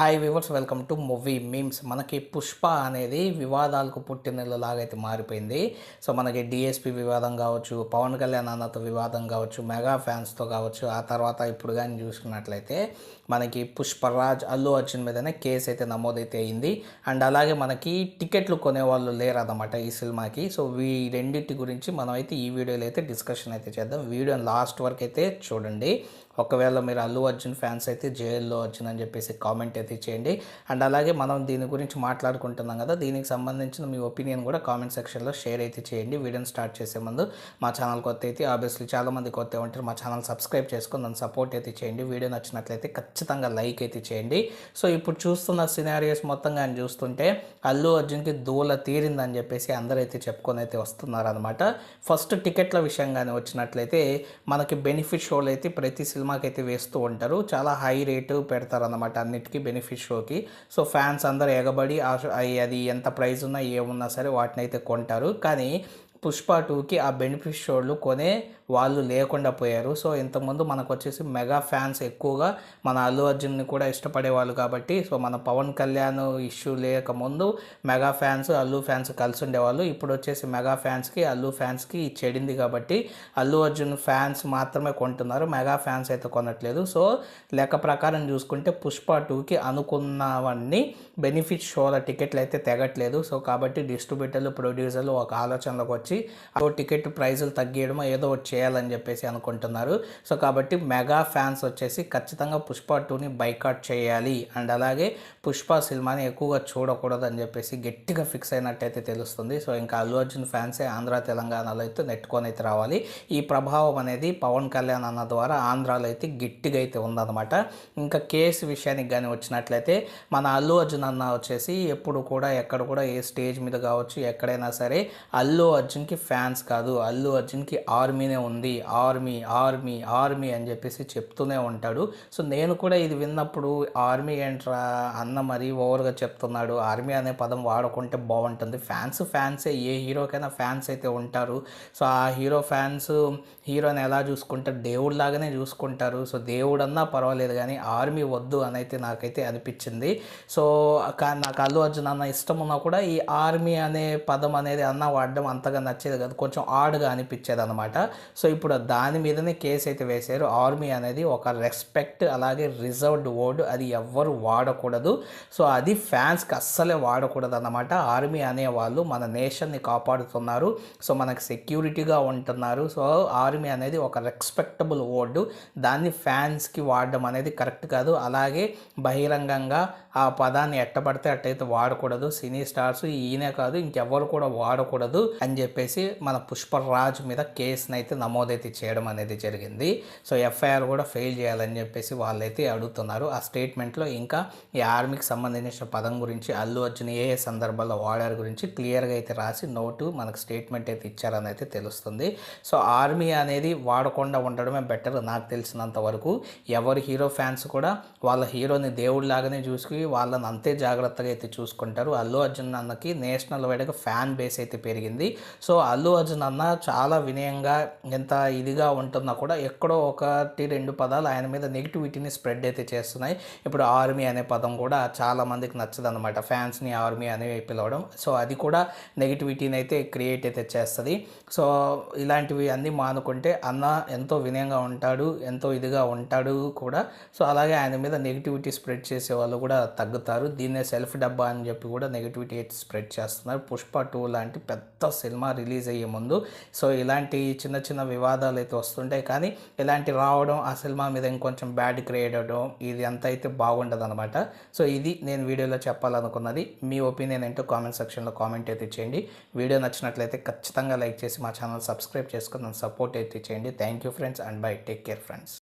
Hi viewers welcome to movie memes మనకి పుష్ప అనేది వివాదాలకు పుట్టినలాగా అయితే మారిపోయింది. సో మనకి డిఎస్పి వివాదం కావచ్చు పవన్ కళ్యాణ్ అన్నతో వివాదం కావచ్చు మెగా ఫ్యాన్స్తో కావచ్చు ఆ తర్వాత ఇప్పుడు కానీ చూసుకున్నట్లయితే మనకి పుష్పరాజ్ అల్లు అర్జున్ మీదనే కేసు అయితే నమోదైతే అయింది. అండ్ అలాగే మనకి టికెట్లు కొనేవాళ్ళు లేరన్నమాట ఈ సినిమాకి. సో ఈ రెండింటి గురించి మనం అయితే ఈ వీడియోలో అయితే డిస్కషన్ అయితే చేద్దాం. వీడియో లాస్ట్ వరకు అయితే చూడండి. ఒకవేళ మీరు అల్లు అర్జున్ ఫ్యాన్స్ అయితే జేఎల్లో అర్జున్ అని చెప్పేసి కామెంట్ అయితే చేయండి. అండ్ అలాగే మనం దీని గురించి మాట్లాడుకుంటున్నాం కదా దీనికి సంబంధించిన మీ ఒపీనియన్ కూడా కామెంట్ సెక్షన్లో షేర్ అయితే చేయండి. వీడియోని స్టార్ట్ చేసే ముందు మా ఛానల్ కొత్త అయితే ఆబ్వియస్లీ చాలామంది కొత్త ఉంటారు మా ఛానల్ సబ్స్క్రైబ్ చేసుకొని నన్ను సపోర్ట్ అయితే చేయండి. వీడియో నచ్చినట్లయితే ఖచ్చితంగా లైక్ అయితే చేయండి. సో ఇప్పుడు చూస్తున్న సినారియోస్ మొత్తంగా ఆయన చూస్తుంటే అల్లు అర్జున్కి దూల తీరిందని చెప్పేసి అందరైతే చెప్పుకొని అయితే వస్తున్నారు అనమాట ఫస్ట్ టికెట్ల విషయంగానే వచ్చినట్లయితే మనకి బెనిఫిట్ షోలు అయితే ప్రతి సినిమా అయితే వేస్తూ ఉంటారు. చాలా హై రేటు పెడతారు అనమాట అన్నిటికీ బెనిఫిట్ షోకి. సో ఫ్యాన్స్ అందరూ ఎగబడి అది ఎంత ప్రైజ్ ఉన్నా ఏమున్నా సరే వాటిని అయితే కొంటారు. కానీ పుష్ప టూకి ఆ బెనిఫిట్ షోలు కొనే వాళ్ళు లేకుండా పోయారు. సో ఇంతకుముందు మనకు వచ్చేసి మెగా ఫ్యాన్స్ ఎక్కువగా మన అల్లు అర్జున్ని కూడా ఇష్టపడేవాళ్ళు కాబట్టి సో మన పవన్ కళ్యాణ్ ఇష్యూ లేకముందు మెగా ఫ్యాన్స్ అల్లు ఫ్యాన్స్ కలిసి ఉండేవాళ్ళు ఇప్పుడు వచ్చేసి మెగా ఫ్యాన్స్కి అల్లు ఫ్యాన్స్కి చెడింది కాబట్టి అల్లు అర్జున్ ఫ్యాన్స్ మాత్రమే కొంటున్నారు. మెగా ఫ్యాన్స్ అయితే కొనట్లేదు. సో లెక్క ప్రకారం చూసుకుంటే పుష్ప టూకి అనుకున్నవన్నీ బెనిఫిట్ షోల టికెట్లు అయితే తెగట్లేదు. సో కాబట్టి డిస్ట్రిబ్యూటర్లు ప్రొడ్యూసర్లు ఒక ఆలోచనలోకి వచ్చి టికెట్ ప్రైజులు తగ్గియడం ఏదో ఒకటి చేయాలని చెప్పేసి అనుకుంటున్నారు. సో కాబట్టి మెగా ఫ్యాన్స్ వచ్చేసి ఖచ్చితంగా పుష్ప టూని బైకాట్ చేయాలి. అండ్ అలాగే పుష్ప సినిమాని ఎక్కువగా చూడకూడదు అని చెప్పేసి గట్టిగా ఫిక్స్ అయినట్టయితే తెలుస్తుంది. సో ఇంకా అల్లు అర్జున్ ఫ్యాన్సే ఆంధ్ర తెలంగాణలో అయితే నెట్టుకొని అయితే రావాలి. ఈ ప్రభావం అనేది పవన్ కళ్యాణ్ అన్న ద్వారా ఆంధ్రాలో అయితే గట్టిగా అయితే ఉందన్నమాట. ఇంకా కేసు విషయానికి కానీ వచ్చినట్లయితే మన అల్లు అర్జున్ అన్న వచ్చేసి ఎప్పుడు కూడా ఎక్కడ కూడా ఏ స్టేజ్ మీద కావచ్చు ఎక్కడైనా సరే అల్లు అర్జున్ అర్జున్కి ఫ్యాన్స్ కాదు అల్లు అర్జున్కి ఆర్మీనే ఉంది. ఆర్మీ ఆర్మీ ఆర్మీ అని చెప్పేసి చెప్తూనే ఉంటాడు. సో నేను కూడా ఇది విన్నప్పుడు ఆర్మీ ఏంట్రా అన్న మరీ ఓవర్గా చెప్తున్నాడు. ఆర్మీ అనే పదం వాడుకుంటే బాగుంటుంది. ఫ్యాన్స్ ఫ్యాన్సే ఏ హీరోకైనా ఫ్యాన్స్ అయితే ఉంటారు. సో ఆ హీరో ఫ్యాన్స్ హీరోని ఎలా చూసుకుంటారు? దేవుడిలాగానే చూసుకుంటారు. సో దేవుడన్నా పర్వాలేదు కానీ ఆర్మీ వద్దు అని అయితే నాకైతే అనిపించింది. సో నాకు అల్లు అర్జున్ అన్న ఇష్టం ఉన్నా కూడా ఈ ఆర్మీ అనే పదం అనేది అన్న వాడడం అంతగా నచ్చేది కాదు. కొంచెం ఆడుగా అనిపించేది అనమాట సో ఇప్పుడు దాని మీదనే కేసు అయితే వేశారు. ఆర్మీ అనేది ఒక రెస్పెక్ట్ అలాగే రిజర్వ్డ్ వర్డ్ అది ఎవ్వరు వాడకూడదు. సో అది ఫ్యాన్స్కి అస్సలే వాడకూడదు అనమాట ఆర్మీ అనేవాళ్ళు మన నేషన్ని కాపాడుతున్నారు. సో మనకు సెక్యూరిటీగా ఉంటున్నారు. సో ఆర్మీ అనేది ఒక రెస్పెక్టబుల్ వర్డ్ దాన్ని ఫ్యాన్స్కి వాడడం అనేది కరెక్ట్ కాదు. అలాగే బహిరంగంగా ఆ పదాన్ని ఎట్టబడితే అట్టయితే వాడకూడదు. సినీ స్టార్స్ ఈయనే కాదు ఇంకెవ్వరు కూడా వాడకూడదు అని చెప్పేసి మన పుష్పరాజ్ మీద కేసును అయితే నమోదైతే చేయడం అనేది జరిగింది. సో ఎఫ్ఐఆర్ కూడా ఫెయిల్ చేయాలని చెప్పేసి వాళ్ళైతే అడుగుతున్నారు. ఆ స్టేట్మెంట్లో ఇంకా ఈ ఆర్మీకి సంబంధించిన పదం గురించి అల్లు అర్జున్ ఏ ఏ సందర్భాల్లో వాడారు గురించి క్లియర్గా అయితే రాసి నోటు మనకు స్టేట్మెంట్ అయితే ఇచ్చారని అయితే తెలుస్తుంది. సో ఆర్మీ అనేది వాడకుండా ఉండడమే బెటర్ నాకు తెలిసినంత వరకు. ఎవరి హీరో ఫ్యాన్స్ కూడా వాళ్ళ హీరోని దేవుడిలాగానే చూసుకుని వాళ్ళని అంతే జాగ్రత్తగా అయితే చూసుకుంటారు. అల్లు అర్జున్ అన్నకి నేషనల్ వైడ్గా ఫ్యాన్ బేస్ అయితే పెరిగింది. సో అల్లు అర్జున్ అన్న చాలా వినయంగా ఎంత ఇదిగా ఉంటున్నా కూడా ఎక్కడో ఒకటి రెండు పదాలు ఆయన మీద నెగిటివిటీని స్ప్రెడ్ అయితే చేస్తున్నాయి. ఇప్పుడు ఆర్మీ అనే పదం కూడా చాలా మందికి నచ్చదన్నమాట. ఫ్యాన్స్ని ఆర్మీ అని పిలవడం. సో అది కూడా నెగిటివిటీని అయితే క్రియేట్ అయితే చేస్తుంది. సో ఇలాంటివి అన్నీ మానుకుంటే అన్న ఎంతో వినయంగా ఉంటాడు ఎంతో ఇదిగా ఉంటాడు కూడా. సో అలాగే ఆయన మీద నెగిటివిటీ స్ప్రెడ్ చేసే వాళ్ళు కూడా తగ్గుతారు. దీన్నే సెల్ఫ్ డబ్బా అని చెప్పి కూడా నెగిటివిటీ స్ప్రెడ్ చేస్తున్నారు. పుష్ప టూ లాంటి పెద్ద సినిమా రిలీజ్ అయ్యే ముందు సో ఇలాంటి చిన్న చిన్న వివాదాలు అయితే వస్తుంటాయి. కానీ ఇలాంటి రావడం ఆ సినిమా మీద ఇంకొంచెం బ్యాడ్ క్రియేట్ అవడం ఇది అంత అయితే బాగుండదు అనమాట సో ఇది నేను వీడియోలో చెప్పాలనుకున్నది. మీ ఒపీనియన్ ఏంటో కామెంట్ సెక్షన్లో కామెంట్ అయితే చేయండి. వీడియో నచ్చినట్లయితే ఖచ్చితంగా లైక్ చేసి మా ఛానల్ సబ్స్క్రైబ్ చేసుకుని సపోర్ట్ అయితే చేయండి. Thank you friends and bye. Take care friends.